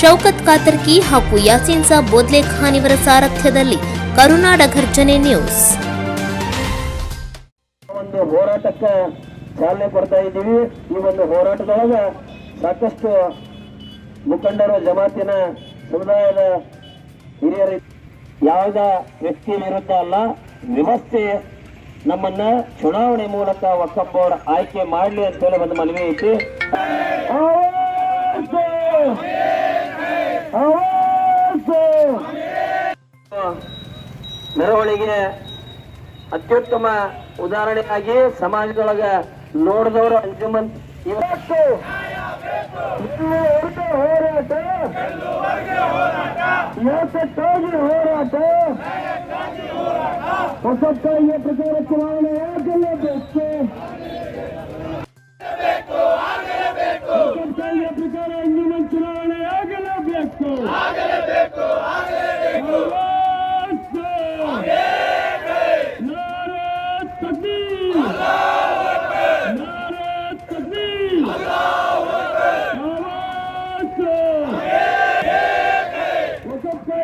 ಶೌಕತ್ ಕಾತರ್ಕಿ ಹಾಗೂ ಯಾಸೀನ್ ಸಾಬ್ ಬೋದ್ಲೆ ಖಾನ್ ಇವರ ಸಾರಥ್ಯದಲ್ಲಿ ಕರುನಾಡ ಘರ್ಜನೆ ನ್ಯೂಸ್. ಒಂದು ಹೋರಾಟಕ್ಕೆ ಚಾಲನೆ ಕೊಡ್ತಾ ಇದ್ದೀವಿ. ಈ ಒಂದು ಹೋರಾಟದೊಳಗ ಸಾಕಷ್ಟು ಮುಖಂಡರು, ಜಮಾತಿನ ಸಮುದಾಯದ ಹಿರಿಯರು ಯಾವುದ ವ್ಯಕ್ತಿ ವಿರುದ್ಧ ಅಲ್ಲ, ವ್ಯವಸ್ಥೆ ನಮ್ಮನ್ನ ಚುನಾವಣೆ ಮೂಲಕ ಒಕ್ಕಬ್ಬೋರ್ ಆಯ್ಕೆ ಮಾಡಲಿ ಅಂತೇಳಿ ಒಂದು ಮನವಿ ಐತಿ. ಮೆರವಣಿಗೆ ಅತ್ಯುತ್ತಮ ಉದಾಹರಣೆಯಾಗಿ ಸಮಾಜದೊಳಗ ನೋಡಿದವರು ಅಂಜುಮನ್ ಇವತ್ತು. ಹೊರಟ ಯಾತಕ್ಕಾಗಿ ಹೋರಾಟ ಹೊಸಕ್ಕಾಗಿ ಪ್ರಚಾರ ಚುನಾವಣೆ ಹೊಸಕ್ಕಾಗಿ ಪ್ರಚಾರ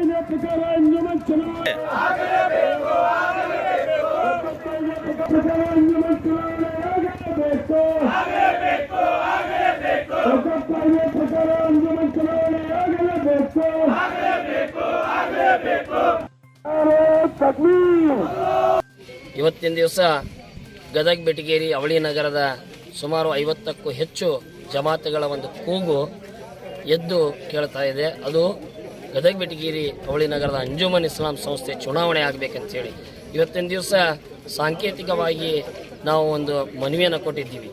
ಕಾಯ್ದೆಯ ಪ್ರಕಾರ ಇವತ್ತಿನ ದಿವಸ ಗದಗ ಬೆಟಗೇರಿ ಅವಳಿ ನಗರದ ಸುಮಾರು ಐವತ್ತಕ್ಕೂ ಹೆಚ್ಚು ಜಮಾತುಗಳ ಒಂದು ಕೂಗು ಎದ್ದು ಕೇಳ್ತಾ ಇದೆ. ಅದು ಗದಗ ಬೆಟಗೇರಿ ಅವಳಿ ನಗರದ ಅಂಜುಮನ್ ಇಸ್ಲಾಂ ಸಂಸ್ಥೆ ಚುನಾವಣೆ ಆಗಬೇಕಂತೇಳಿ ಇವತ್ತಿನ ದಿವಸ ಸಾಂಕೇತಿಕವಾಗಿ ನಾವು ಒಂದು ಮನವಿಯನ್ನು ಕೊಟ್ಟಿದ್ದೀವಿ.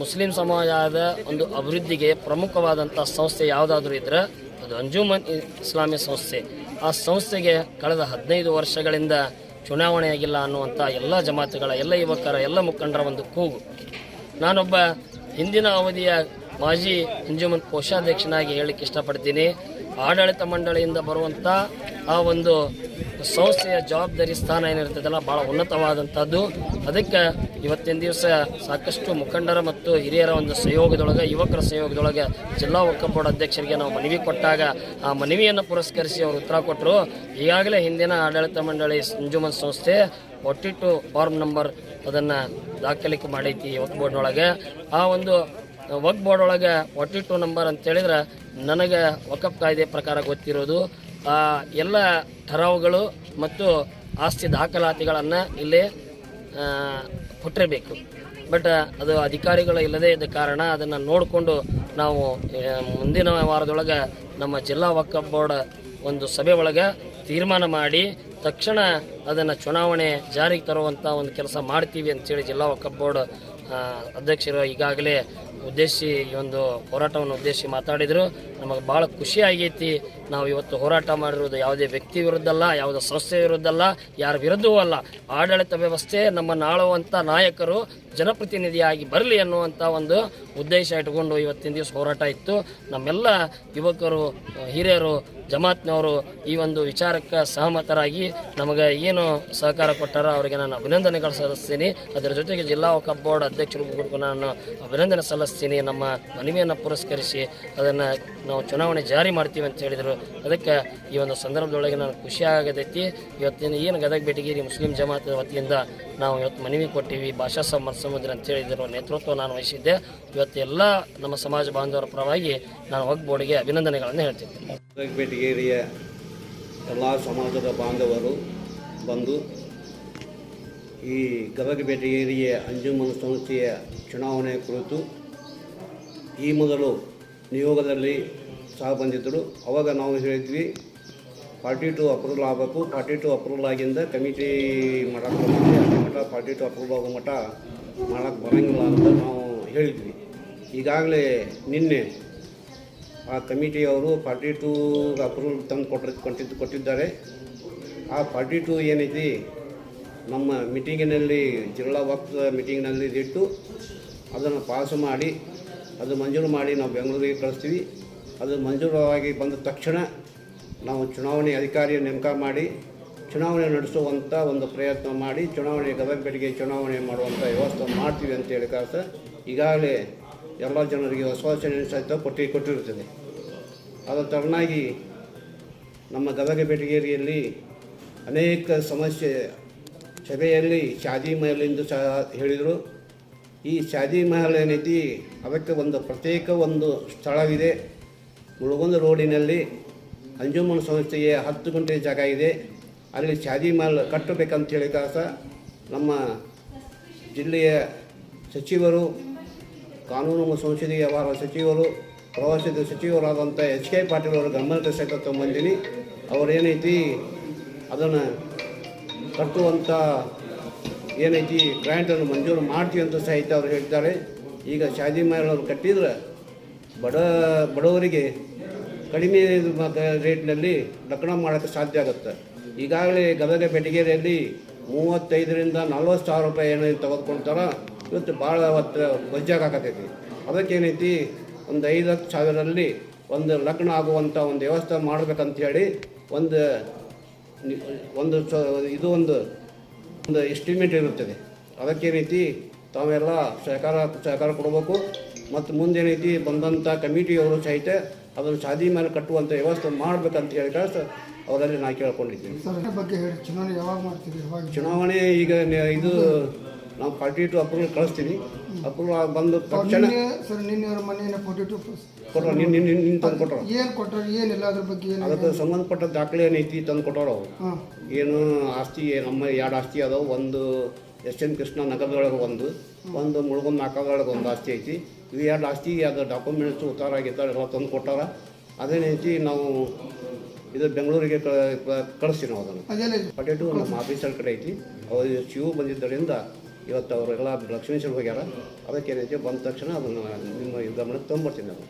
ಮುಸ್ಲಿಂ ಸಮಾಜದ ಒಂದು ಅಭಿವೃದ್ಧಿಗೆ ಪ್ರಮುಖವಾದಂಥ ಸಂಸ್ಥೆ ಯಾವುದಾದ್ರೂ ಇದ್ರೆ ಅದು ಅಂಜುಮನ್ ಇಸ್ಲಾಮಿ ಸಂಸ್ಥೆ. ಆ ಸಂಸ್ಥೆಗೆ ಕಳೆದ ಹದಿನೈದು ವರ್ಷಗಳಿಂದ ಚುನಾವಣೆಯಾಗಿಲ್ಲ ಅನ್ನುವಂಥ ಎಲ್ಲ ಜಮಾತುಗಳ, ಎಲ್ಲ ಯುವಕರ, ಎಲ್ಲ ಮುಖಂಡರ ಒಂದು ಕೂಗು. ನಾನೊಬ್ಬ ಹಿಂದಿನ ಅವಧಿಯ ಮಾಜಿ ಅಂಜುಮನ್ ಕೋಶಾಧ್ಯಕ್ಷನಾಗಿ ಹೇಳಕ್ಕೆ ಇಷ್ಟಪಡ್ತೀನಿ. ಆಡಳಿತ ಮಂಡಳಿಯಿಂದ ಬರುವಂಥ ಆ ಒಂದು ಸಂಸ್ಥೆಯ ಜವಾಬ್ದಾರಿ ಸ್ಥಾನ ಏನಿರ್ತದಲ್ಲ ಭಾಳ ಉನ್ನತವಾದಂಥದ್ದು ಅದಕ್ಕೆ ಇವತ್ತಿನ ದಿವಸ ಸಾಕಷ್ಟು ಮುಖಂಡರ ಮತ್ತು ಹಿರಿಯರ ಒಂದು ಸಹಯೋಗದೊಳಗೆ, ಯುವಕರ ಸಹಯೋಗದೊಳಗೆ ಜಿಲ್ಲಾ ವಕ್ಫ್ ಬೋರ್ಡ್ ಅಧ್ಯಕ್ಷರಿಗೆ ನಾವು ಮನವಿ ಕೊಟ್ಟಾಗ ಆ ಮನವಿಯನ್ನು ಪುರಸ್ಕರಿಸಿ ಅವರು ಉತ್ತರ ಕೊಟ್ಟರು ಈಗಾಗಲೇ ಹಿಂದಿನ ಆಡಳಿತ ಮಂಡಳಿ ಅಂಜುಮನ್ ಸಂಸ್ಥೆ ಫೋರ್ಟಿ ಟು ಫಾರ್ಮ್ ನಂಬರ್ ಅದನ್ನು ದಾಖಲಿಕೆ ಮಾಡೈತಿ ವಕ್ ಬೋರ್ಡ್ನೊಳಗೆ ಆ ಒಂದು ವಕ್ ಬೋರ್ಡ್ ಒಳಗೆ ಫಾರ್ಟಿ ಟು ನಂಬರ್ ಅಂತ ಹೇಳಿದ್ರೆ ನನಗೆ ವಕಫ್ ಕಾಯ್ದೆ ಪ್ರಕಾರ ಗೊತ್ತಿರೋದು, ಆ ಎಲ್ಲ ಠರಾವುಗಳು ಮತ್ತು ಆಸ್ತಿ ದಾಖಲಾತಿಗಳನ್ನು ಇಲ್ಲಿ ಕೊಟ್ಟಿರಬೇಕು. ಬಟ್, ಅದು ಅಧಿಕಾರಿಗಳು ಇಲ್ಲದೇ ಇದ್ದ ಕಾರಣ ಅದನ್ನು ನೋಡಿಕೊಂಡು ನಾವು ಮುಂದಿನ ವಾರದೊಳಗೆ ನಮ್ಮ ಜಿಲ್ಲಾ ವಕಬ್ ಬೋರ್ಡ್ ಒಂದು ಸಭೆ ಒಳಗೆ ತೀರ್ಮಾನ ಮಾಡಿ, ತಕ್ಷಣ ಅದನ್ನು ಚುನಾವಣೆ ಜಾರಿಗೆ ತರುವಂಥ ಒಂದು ಕೆಲಸ ಮಾಡ್ತೀವಿ ಅಂತೇಳಿ ಜಿಲ್ಲಾ ವಕಫ್ ಬೋರ್ಡ್ ಅಧ್ಯಕ್ಷರು ಈಗಾಗಲೇ ಉದ್ದೇಶಿ ಈ ಒಂದು ಹೋರಾಟವನ್ನು ಉದ್ದೇಶಿ ಮಾತಾಡಿದರು. ನಮಗೆ ಭಾಳ ಖುಷಿ ಆಗೈತಿ. ನಾವು ಇವತ್ತು ಹೋರಾಟ ಮಾಡಿರೋದು ಯಾವುದೇ ವ್ಯಕ್ತಿ ವಿರುದ್ಧ ಅಲ್ಲ ಯಾವುದೇ ಸಂಸ್ಥೆ ವಿರುದ್ಧ ಅಲ್ಲ ಯಾರ ವಿರುದ್ಧವೂ ಅಲ್ಲ. ಆಡಳಿತ ವ್ಯವಸ್ಥೆ ನಮ್ಮನ್ನು ಆಳುವಂಥ ನಾಯಕರು ಜನಪ್ರತಿನಿಧಿಯಾಗಿ ಬರಲಿ ಅನ್ನುವಂಥ ಒಂದು ಉದ್ದೇಶ ಇಟ್ಕೊಂಡು ಇವತ್ತಿನ ದಿವಸ ಹೋರಾಟ ಇತ್ತು. ನಮ್ಮೆಲ್ಲ ಯುವಕರು ಹಿರಿಯರು, ಜಮಾತ್ನವರು ಈ ಒಂದು ವಿಚಾರಕ್ಕೆ ಸಹಮತರಾಗಿ ನಮಗೆ ಏನು ಸಹಕಾರ ಕೊಟ್ಟಾರೋ ಅವರಿಗೆ ನಾನು ಅಭಿನಂದನೆಗಳು ಸಲ್ಲಿಸ್ತೀನಿ. ಅದರ ಜೊತೆಗೆ ಜಿಲ್ಲಾ ವಕಫ್ ಬೋರ್ಡ್ ಅಧ್ಯಕ್ಷರಿಗೂ ನಾನು ಅಭಿನಂದನೆ ಸಲ್ಲಿಸ್ತೀನಿ. ನಮ್ಮ ಮನವಿಯನ್ನು ಪುರಸ್ಕರಿಸಿ ಅದನ್ನು ನಾವು ಚುನಾವಣೆ ಜಾರಿ ಮಾಡ್ತೀವಿ ಅಂತ ಹೇಳಿದರು. ಅದಕ್ಕೆ ಈ ಒಂದು ಸಂದರ್ಭದೊಳಗೆ ನಾನು ಖುಷಿ ಆಗತೈತಿ. ಇವತ್ತಿನ ಏನು ಗದಗ ಬೆಟಗೇರಿ ಮುಸ್ಲಿಂ ಜಮಾತ್ ವತಿಯಿಂದ ನಾವು ಇವತ್ತು ಮನವಿ ಕೊಟ್ಟಿವಿ ಭಾಷಾ ಸಮರ ಸಮುದ್ರ ಅಂತ ಹೇಳಿದಿರುವ ನೇತೃತ್ವ ನಾನು ವಹಿಸಿದ್ದೆ. ಇವತ್ತು ಎಲ್ಲ ನಮ್ಮ ಸಮಾಜ ಬಾಂಧವರ ಪರವಾಗಿ ನಾನು ವಕ್ ಬೋರ್ಡ್ಗೆ ಅಭಿನಂದನೆಗಳನ್ನು ಹೇಳ್ತೀನಿ ಗದಗ ಬೆಟಗೇರಿಯ ಎಲ್ಲ ಸಮಾಜದ ಬಾಂಧವರು ಬಂದು ಈ ಗದಗ ಬೆಟಗೇರಿಯ ಅಂಜುಮನ್ ಸಂಸ್ಥೆಯ ಚುನಾವಣೆ ಕುರಿತು ಈ ಮೊದಲು ನಿಯೋಗದಲ್ಲಿ ಸಹ ಬಂದಿದ್ದರು. ಅವಾಗ ನಾವು ಹೇಳಿದ್ವಿ ಫಾರ್ಟಿ ಟು ಅಪ್ರೂವಲ್ ಆಗಬೇಕು. ಫಾರ್ಟಿ ಟು ಅಪ್ರೂವಲ್ ಆಗಿಂದ ಕಮಿಟಿ ಮಾಡಕ್ಕೆ ಮಟ್ಟ ಫಾರ್ಟಿ ಟು ಅಪ್ರೂವ್ ಆಗೋ ಮಟ್ಟ ಮಾಡೋಕ್ಕೆ ಬರೋಂಗಿಲ್ಲ ಅಂತ ನಾವು ಹೇಳಿದ್ವಿ. ಈಗಾಗಲೇ ನಿನ್ನೆ ಆ ಕಮಿಟಿಯವರು ಫಾರ್ಟಿ ಟೂ ಅಪ್ರೂವಲ್ ತಂದು ಕೊಟ್ಟ ಕೊಟ್ಟಿದ್ದು ಕೊಟ್ಟಿದ್ದಾರೆ. ಆ ಫಾರ್ಟಿ ಟೂ ಏನೈತಿ, ನಮ್ಮ ಮೀಟಿಂಗಿನಲ್ಲಿ ಜಿಲ್ಲಾ ವಕ್ತ ಮೀಟಿಂಗ್ನಲ್ಲಿ ಇಟ್ಟು ಅದನ್ನು ಪಾಸ್ ಮಾಡಿ, ಅದು ಮಂಜೂರು ಮಾಡಿ ನಾವು ಬೆಂಗಳೂರಿಗೆ ಕಳಿಸ್ತೀವಿ. ಅದು ಮಂಜೂರಾಗಿ ಬಂದ ತಕ್ಷಣ ನಾವು ಚುನಾವಣೆ ಅಧಿಕಾರಿಯ ನೇಮಕ ಮಾಡಿ ಚುನಾವಣೆ ನಡೆಸುವಂಥ ಒಂದು ಪ್ರಯತ್ನ ಮಾಡಿ ಚುನಾವಣೆ ಗದಗ ಬೆಳಗ್ಗೆ ಚುನಾವಣೆ ಮಾಡುವಂಥ ವ್ಯವಸ್ಥೆ ಮಾಡ್ತೀವಿ ಅಂತ ಹೇಳಿ ಕಾಸ ಈಗಾಗಲೇ ಎಲ್ಲ ಜನರಿಗೆ ಆಶ್ವಾಸನೆ ಸಹಿತ ಕೊಟ್ಟಿ ಕೊಟ್ಟಿರುತ್ತದೆ. ಅದರ ತರನಾಗಿ ನಮ್ಮ ಗದಗ ಬೆಟಗೇರಿಯಲ್ಲಿ ಅನೇಕ ಸಮಸ್ಯೆ ಸಭೆಯಲ್ಲಿ ಶಾದಿ ಮಹಲ್ ಎಂದು ಸಹ ಹೇಳಿದರು. ಈ ಶಾದಿ ಮಹಲ್ ಏನೈತಿ ಅದಕ್ಕೆ ಒಂದು ಪ್ರತ್ಯೇಕ ಒಂದು ಸ್ಥಳವಿದೆ. ಮುಳುಗುಂದ ರೋಡಿನಲ್ಲಿ ಅಂಜುಮನ್ ಸಂಸ್ಥೆಗೆ ಹತ್ತು ಗಂಟೆ ಜಾಗ ಇದೆ. ಅಲ್ಲಿ ಶಾದಿ ಮಹಲ್ ಕಟ್ಟಬೇಕಂತ ಹೇಳಿದ ಸಹ ನಮ್ಮ ಜಿಲ್ಲೆಯ ಸಚಿವರು, ಕಾನೂನು ಸಂಸದೀಯ ವ್ಯವಹಾರ ಸಚಿವರು, ಪ್ರವಾಸದ ಸಚಿವರಾದಂಥ ಎಚ್ ಕೆ ಪಾಟೀಲ್ ಅವರ ಗಮನಕ್ಕೆ ಸಹಿತ ತೊಗೊಂಬಂದಿನಿ. ಅವರೇನೈತಿ ಅದನ್ನು ಕಟ್ಟುವಂಥ ಏನೈತಿ ಗ್ರ್ಯಾಂಟನ್ನು ಮಂಜೂರು ಮಾಡ್ತೀವಿ ಅಂತ ಸಹಿತ ಅವರು ಹೇಳ್ತಾರೆ. ಈಗ ಶಾದಿ ಅವರು ಕಟ್ಟಿದ್ರೆ ಬಡ ಬಡವರಿಗೆ ಕಡಿಮೆ ರೇಟ್ನಲ್ಲಿ ಲಗ್ನ ಮಾಡೋಕ್ಕೆ ಸಾಧ್ಯ ಆಗುತ್ತೆ. ಈಗಾಗಲೇ ಗದಗ ಬೆಟಗೇರಿಯಲ್ಲಿ ಮೂವತ್ತೈದರಿಂದ ನಲ್ವತ್ತು ಸಾವಿರ ರೂಪಾಯಿ ಏನೇನು ತೆಗೆದುಕೊಳ್ತಾರ. ಇವತ್ತು ಭಾಳ ಅವತ್ತು ವಜ್ಜಾಗತೈತಿ ಅದಕ್ಕೇನೈತಿ, ಒಂದು ಐದು ಹತ್ತು ಸಾವಿರದಲ್ಲಿ ಒಂದು ಲಗ್ನ ಆಗುವಂಥ ಒಂದು ವ್ಯವಸ್ಥೆ ಮಾಡ್ಬೇಕಂತ ಹೇಳಿ ಒಂದು ಒಂದು ಸ- ಇದು ಒಂದು ಒಂದು ಎಸ್ಟಿಮೇಟ್ ಇರುತ್ತದೆ. ಅದಕ್ಕೇನೈತಿ, ತಾವೆಲ್ಲ ಸಹಕಾರ ಸಹಕಾರ ಕೊಡಬೇಕು. ಮತ್ತು ಮುಂದೇನೈತಿ ಬಂದಂಥ ಕಮಿಟಿಯವರು ಸಹಿತ ಅದನ್ನು ಶಾದಿ ಮೇಲೆ ಕಟ್ಟುವಂಥ ವ್ಯವಸ್ಥೆ ಮಾಡ್ಬೇಕಂತ ಹೇಳಿ ಅವರಲ್ಲಿ ನಾ ಕೇಳ್ಕೊಂಡಿದ್ದೀನಿ. ಬಗ್ಗೆ ಹೇಳಿ ಚುನಾವಣೆ ಯಾವಾಗ ಮಾಡ್ತೀವಿ ಯಾವಾಗ? ಚುನಾವಣೆ ಈಗ ನೆ- ಇದು ನಾವು ಫಾರ್ಟಿ ಟು ಅಪ್ರೂವಲ್ ಕಳಿಸ್ತೀನಿ ಅಪ್ರೂವಲ್ ಬಂದ ತಕ್ಷಣ ನಿನ್ನೆ ಸರ್ ನಿನ್ನೆ ಅವ್ರ ಮನೆಯನ್ನು ಫೋರ್ಟಿ ಟು ಕೊಟ್ಟರು ನಿನ್ನ ನಿನ್ನ ತಂದು ಕೊಟ್ಟರು ಏನು ಕೊಟ್ಟರು ಏನಿಲ್ಲ ಅದ್ರ ಬಗ್ಗೆ ಏನು ಅದಕ್ಕೆ ಸಂಬಂಧಪಟ್ಟ ದಾಖಲೆ ಏನೈತಿ ತಂದು ಕೊಟ್ಟರು ಅವರು. ಹಾಂ. ಏನು ಆಸ್ತಿ ನಮ್ಮ ಎರಡು ಆಸ್ತಿ ಅದಾವ. ಒಂದು ಎಸ್ ಎನ್ ಕೃಷ್ಣ ನಗರದೊಳಗೆ ಒಂದು ಒಂದು ಮುಳುಗೊಂದು ನಾಕದೊಳಗೆ ಒಂದು ಆಸ್ತಿ ಐತಿ. ಇವು ಎರಡು ಆಸ್ತಿ ಅದು ಡಾಕ್ಯುಮೆಂಟ್ಸ್ ಉತ್ತಾರ ಆಗಿದ್ದಾರೆ ಎಲ್ಲ ತಂದು ಕೊಟ್ಟಾರ. ಅದೇನೈತಿ ನಾವು ಇದು ಬೆಂಗಳೂರಿಗೆ ಕಳಿಸ್ತೀವಿ ನಾವು ಅದನ್ನು. ಪಟೇಟು ನಮ್ಮ ಆಫೀಸರ್ ಕಡೆ ಐತಿ. ಅವರು ಶಿವು ಬಂದಿದ್ದರಿಂದ ಇವತ್ತು ಅವರೆಲ್ಲ ಲಕ್ಷ್ಮೀಶ್ವರ ಹೋಗ್ಯಾರ. ಅದಕ್ಕೆ ಏನೈತೆ ಬಂದ ತಕ್ಷಣ ಅದನ್ನು ನಿಮ್ಮ ಗಮನಕ್ಕೆ ತೊಗೊಂಬರ್ತೀನಿ ನಾನು.